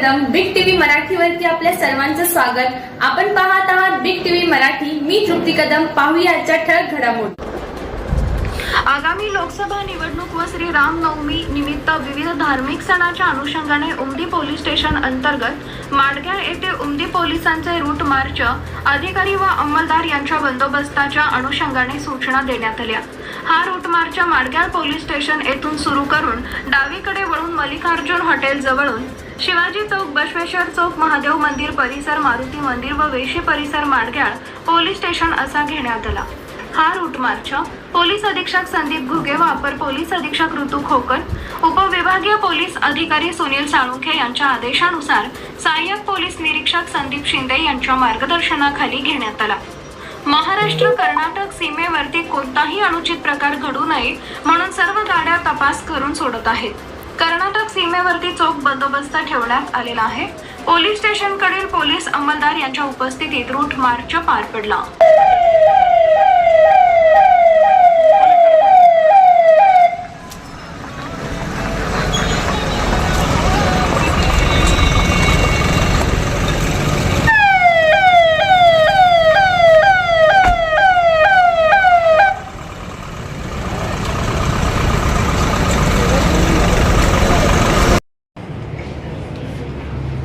मराठीवरती आपल्या सर्वांचं स्वागत. आपण पाहत आहात बिग टीव्ही मराठी. मी तृप्ती कदम. पाहूयाच्या ठळक घडामोडी. आगामी लोकसभा निवडणूक व श्री रामनवमी निमित्त विविध धार्मिक सणाच्या अनुषंगाने उमदी पोलीस स्टेशन अंतर्गत माडग्याळ येथे उमदी पोलिसांचे रूट मार्च अधिकारी व अंमलदार यांच्या बंदोबस्ताच्या अनुषंगाने सूचना देण्यात आल्या. हा route march Madgyal police station येथून सुरू करून डावीकडे वळून मल्लिकार्जुन हॉटेल जवळून शिवाजी चौक बसवेश्वर चौक महादेव मंदिर परिसर मारुती मंदिर व वेशी परिसर माडग्याळ पोलीस स्टेशन असा घेण्यात आला. हा रूटमार्च पोलीस अधीक्षक संदीप घुगे व अपर पोलीस अधीक्षक ऋतू खोकर उपविभागीय पोलीस अधिकारी सुनील साळुंखे यांच्या आदेशानुसार सहाय्यक पोलीस निरीक्षक संदीप शिंदे यांच्या मार्गदर्शनाखाली घेण्यात आला. महाराष्ट्र कर्नाटक सीमेवरती कोणताही अनुचित प्रकार घडू नये म्हणून सर्व गाड्या तपास करून सोडत आहेत. कर्नाटक सीमेवरती चोख बंदोबस्त ठेवण्यात आलेला आहे. पोलीस स्टेशनकडील पोलीस अंमलदार यांच्या उपस्थितीत रूट मार्च पार पडला.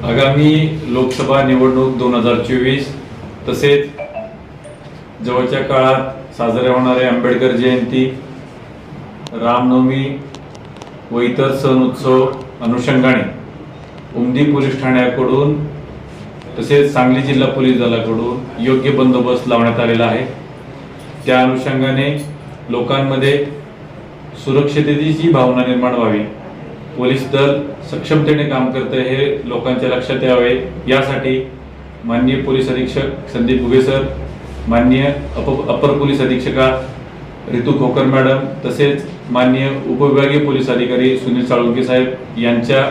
आगामी लोकसभा निवडणूक दोन हजार चोवीस तसेच जवळच्या काळात साजऱ्या होणारे आंबेडकर जयंती रामनवमी व इतर सण उत्सव अनुषंगाने उमदी पोलीस ठाण्याकडून तसेच सांगली जिल्हा पोलीस दलाकडून योग्य बंदोबस्त लावण्यात आलेला आहे. त्या अनुषंगाने लोकांमध्ये सुरक्षिततेची भावना निर्माण व्हावी. पोलीस दल सक्षमतेने काम करते हे लोकांच्या लक्षात यावे. यासाठी माननीय पोलीस अधीक्षक संदीप घुगे सर माननीय अप अपर पोलीस अधीक्षका रितू खोकर मॅडम तसेच माननीय उपविभागीय पोलीस अधिकारी सुनील साळुंके साहेब यांच्या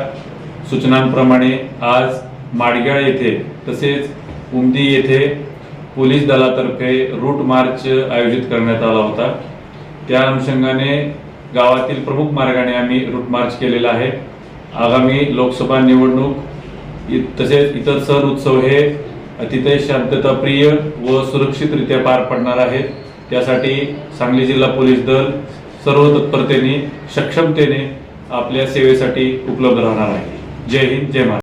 सूचनांप्रमाणे आज माडग्याळ येथे तसेच उमदी येथे पोलीस दलातर्फे रूट मार्च आयोजित करण्यात आला होता. त्या अनुषंगाने गावातील प्रमुख मार्गाने आम्ही रूट मार्च केलेला आहे. आगामी लोकसभा निवडणूक इ- तसेच इतर सण उत्सव हे अतिशय शांतताप्रिय व सुरक्षितरित्या पार पडणार आहेत त्यासाठी सांगली जिल्हा पोलीस दल सर्व तत्परतेने सक्षमतेने आपल्या सेवेसाठी उपलब्ध राहणार आहे. जय हिंद जय महाराष्ट्र.